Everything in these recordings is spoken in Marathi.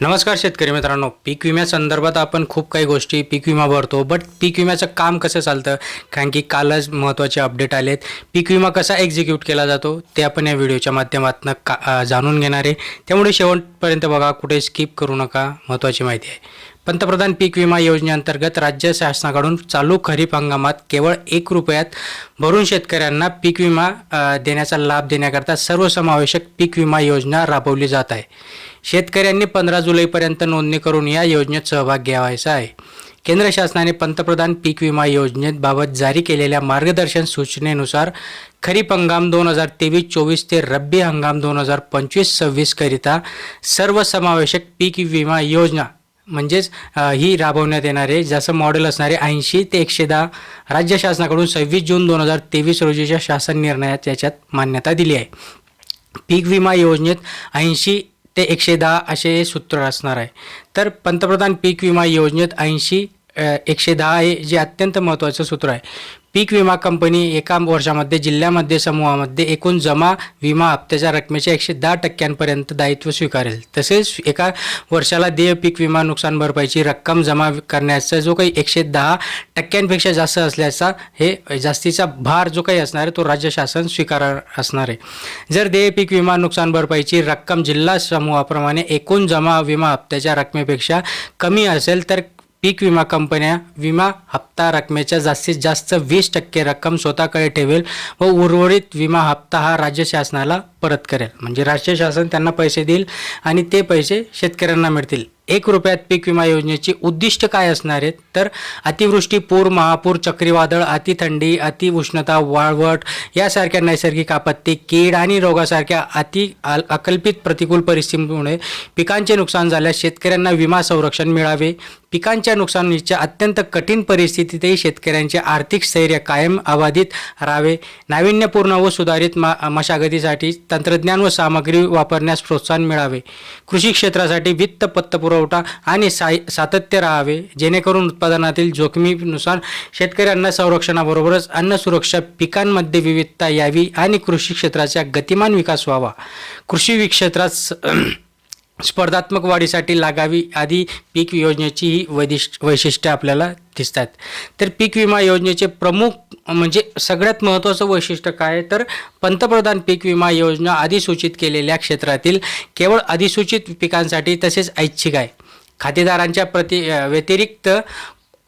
नमस्कार शेतकरी मित्रांनो. पीक विम्यासंदर्भात आपण खूप काही गोष्टी पीक विमा भरतो बट पीक विम्याचं काम कसं चालतं? कारण की कालच महत्त्वाचे अपडेट आलेत. पीक विमा कसा एक्झिक्यूट केला जातो ते आपण या व्हिडिओच्या माध्यमातून का जाणून घेणार आहे. त्यामुळे शेवटपर्यंत बघा कुठे स्किप करू नका महत्त्वाची माहिती आहे. पंतप्रधान पीक विमा योजनेअंतर्गत राज्य शासनाकडून चालू खरीप हंगामात केवळ एक रुपयात भरून शेतकऱ्यांना पीक विमा देण्याचा लाभ देण्याकरता सर्वसमावेशक पीक विमा योजना राबवली जात आहे. शेतकऱ्यांनी पंधरा जुलैपर्यंत नोंदणी करून या योजनेत सहभाग घ्यावायचा आहे. केंद्र शासनाने पंतप्रधान पीक विमा योजनेबाबत जारी केलेल्या मार्गदर्शन सूचनेनुसार खरीप हंगाम दोन हजार तेवीस चोवीस ते रब्बी हंगाम दोन हजार पंचवीस सव्वीसकरिता सर्वसमावेशक पीक विमा योजना म्हणजेच ही राबवण्यात येणारे आहे. जसं मॉडेल असणारे ऐंशी ते एकशे दहा. राज्य शासनाकडून सव्वीस जून दोन हजार तेवीस रोजीच्या शासन निर्णयात याच्यात मान्यता दिली आहे. पीक विमा योजनेत ऐंशी ते एकशे दहा असे सूत्र असणार आहे. तर पंतप्रधान पीक विमा योजनेत ऐंशी एकशे दहा हे जे अत्यंत महत्त्वाचं सूत्र आहे. पीक विमा कंपनी एका वर्षामध्ये जिल्ह्यामध्ये समूहामध्ये एकूण जमा विमा हप्त्याच्या रकमेच्या एकशे दहा टक्क्यांपर्यंत दायित्व स्वीकारेल. तसेच एका वर्षाला देय पीक विमा नुकसान भरपाईची रक्कम जमा करण्याचा जो काही एकशे दहा टक्क्यांपेक्षा जास्त असल्याचा हे जास्तीचा भार जो काही असणार आहे तो राज्य शासन स्वीकार असणार आहे. जर देय पीक विमा नुकसान भरपाईची रक्कम जिल्हा समूहाप्रमाणे एकूण जमा विमा हप्त्याच्या रकमेपेक्षा कमी असेल तर पीक विमा कंपन्या विमा हप्ता रकमेच्या जास्तीत जास्त वीस टक्के रक्कम स्वतःकडे ठेवेल व उर्वरित विमा हप्ता हा राज्य शासनाला परत करेल. म्हणजे राज्य शासन त्यांना पैसे देईल आणि ते पैसे शेतकऱ्यांना मिळतील. एक रुपयात पीक विमा योजनेची उद्दिष्ट काय असणार आहेत? तर अतिवृष्टी पूर महापूर चक्रीवादळ अतिथंडी अतिउष्णता वाळवट यासारख्या नैसर्गिक आपत्ती कीड आणि रोगासारख्या अति अकल्पित प्रतिकूल परिस्थितीमुळे पिकांचे नुकसान झाल्यास शेतकऱ्यांना विमा संरक्षण मिळावे. पिकांच्या नुकसानीच्या अत्यंत कठीण परिस्थितीतही शेतकऱ्यांचे आर्थिक स्थैर्य कायम अबाधित राहावे. नाविन्यपूर्ण व सुधारित मा मशागतीसाठी तंत्रज्ञान व सामग्री वापरण्यास प्रोत्साहन मिळावे. कृषी क्षेत्रासाठी वित्त पतपुरवठा आणि साय सातत्य राहावे जेणेकरून उत्पादनातील जोखमीनुसार शेतकऱ्यांना संरक्षणाबरोबरच अन्न सुरक्षा पिकांमध्ये विविधता यावी आणि कृषी क्षेत्राचा गतिमान विकास व्हावा. कृषी क्षेत्रात स- स्पर्धात्मक वाढीसाठी लागावी आदी पीक योजनेची ही वैदिष्ट वैशिष्ट्ये आपल्याला दिसतात. तर पीक विमा योजनेचे प्रमुख म्हणजे सगळ्यात महत्त्वाचं वैशिष्ट्य काय आहे? तर पंतप्रधान पीक विमा योजना अधिसूचित केलेल्या क्षेत्रातील केवळ अधिसूचित पिकांसाठी तसेच ऐच्छिक आहे. खातेदारांच्या प्रति व्यतिरिक्त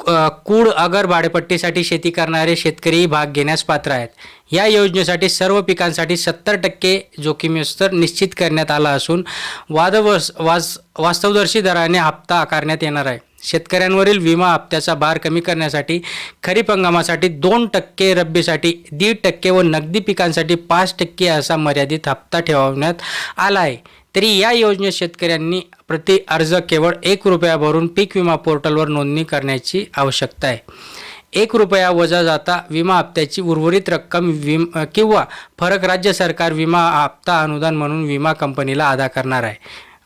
कूड अगर भाडेपट्टीसाठी शेती करणारे शेतकरीही भाग घेण्यास पात्र आहेत. या योजनेसाठी सर्व पिकांसाठी सत्तर टक्के जोखीमस्तर निश्चित करण्यात आला असून वादवस वास वास्तवदर्शी दराने हप्ता आकारण्यात येणार आहे. शेतकऱ्यांवरील विमा हप्त्याचा भार कमी करण्यासाठी खरीप हंगामासाठी दोन टक्के रब्बीसाठी दीड टक्के व नगदी पिकांसाठी पाच टक्के असा मर्यादित हप्ता ठेवण्यात आला आहे. तरी या योजनेत शेतकऱ्यांनी प्रति अर्ज केवळ एक रुपया भरून पीक विमा पोर्टलवर नोंदणी करण्याची आवश्यकता आहे. एक रुपया वजा जाता विमा हप्त्याची उर्वरित रक्कम विम किंवा फरक राज्य सरकार विमा हप्ता अनुदान म्हणून विमा कंपनीला अदा करणार आहे.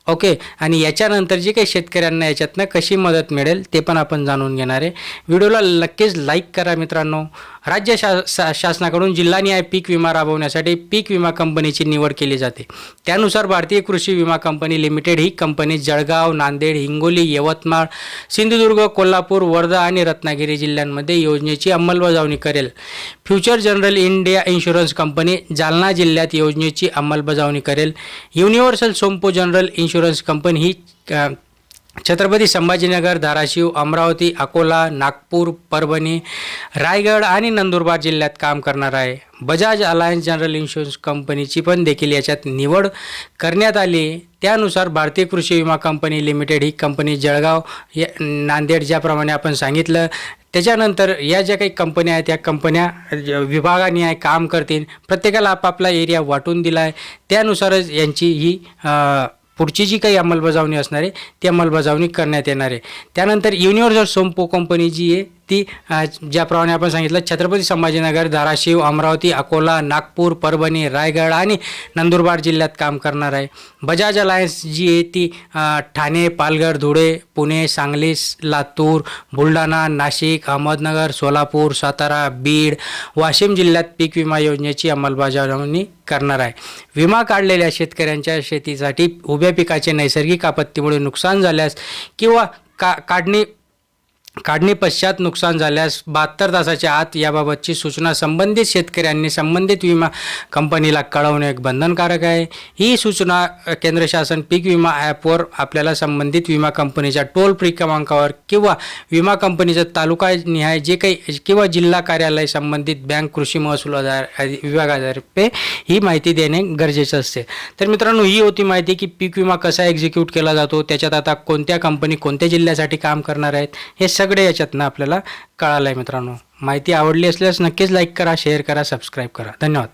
ओके आणि याच्यानंतर जी काही शेतकऱ्यांना याच्यातनं कशी मदत मिळेल ते पण आपण जाणून घेणार आहे. व्हिडिओला नक्कीच लाईक करा मित्रांनो. राज्य शा शा शासनाकडून जिल्हानिहाय पीक विमा राबवण्यासाठी पीक विमा कंपनीची निवड केली जाते. त्यानुसार भारतीय कृषी विमा कंपनी लिमिटेड ही कंपनी जळगाव नांदेड हिंगोली यवतमाळ सिंधुदुर्ग कोल्हापूर वर्धा आणि रत्नागिरी जिल्ह्यांमध्ये योजनेची अंमलबजावणी करेल. Future general India insurance company Jalna जिल्ह्यात योजनेची अंमलबजावणी करेल. Universal Sompo general insurance company ही छत्रपती संभाजीनगर धाराशिव अमरावती अकोला नागपूर परभणी रायगड आणि नंदुरबार जिल्ह्यात काम करणार आहे. बजाज अलायन्स जनरल इन्शुरन्स कंपनीची पण देखील याच्यात निवड करण्यात आली. त्यानुसार भारतीय कृषी विमा कंपनी लिमिटेड ही कंपनी जळगाव या नांदेड ज्याप्रमाणे आपण सांगितलं. त्याच्यानंतर या ज्या काही कंपन्या आहेत त्या कंपन्या विभागाने आहे काम करतील. प्रत्येकाला आपापला एरिया वाटून दिला आहे त्यानुसारच यांची ही पुढची जी काही अंमलबजावणी असणार आहे ती अंमलबजावणी करण्यात येणार आहे. त्यानंतर युनिव्हर्सल सोम्पो कंपनी जी आहे ती ज्याप्रमाणे आपण सांगितलं छत्रपती संभाजीनगर धाराशिव अमरावती अकोला नागपूर परभणी रायगड आणि नंदुरबार जिल्ह्यात काम करणार आहे. बजाज अलायन्स जी आहे ती ठाणे पालघर धुळे पुणे सांगली लातूर बुलढाणा नाशिक अहमदनगर सोलापूर सातारा बीड वाशिम जिल्ह्यात पीक विमा योजनेची अंमलबजावणी करणार आहे. विमा काढलेल्या शेतकऱ्यांच्या शेतीसाठी उभ्या पिकाचे नैसर्गिक आपत्तीमुळे नुकसान झाल्यास किंवा का काढणी काढणी पश्चात नुकसान झाल्यास बहात्तर तासाच्या आत याबाबतची सूचना संबंधित शेतकऱ्यांनी संबंधित विमा कंपनीला कळवणे एक बंधनकारक आहे. ही सूचना केंद्र शासन पीक विमा ॲपवर आपल्याला संबंधित विमा कंपनीच्या टोल फ्री क्रमांकावर किंवा विमा कंपनीचं तालुका निहाय जे काही किंवा जिल्हा कार्यालय संबंधित बँक कृषी महसूल आधार आदी विभागातर्फे ही माहिती देणे गरजेचं असते. तर मित्रांनो ही होती माहिती की पीक विमा कसा एक्झिक्यूट केला जातो त्याच्यात आता कोणत्या कंपनी कोणत्या जिल्ह्यासाठी काम करणार आहेत हे सगळे याच्यातनं आपल्याला कळालं आहे मित्रांनो. माहिती आवडली असल्यास नक्कीच लाईक करा शेअर करा सबस्क्राईब करा. धन्यवाद.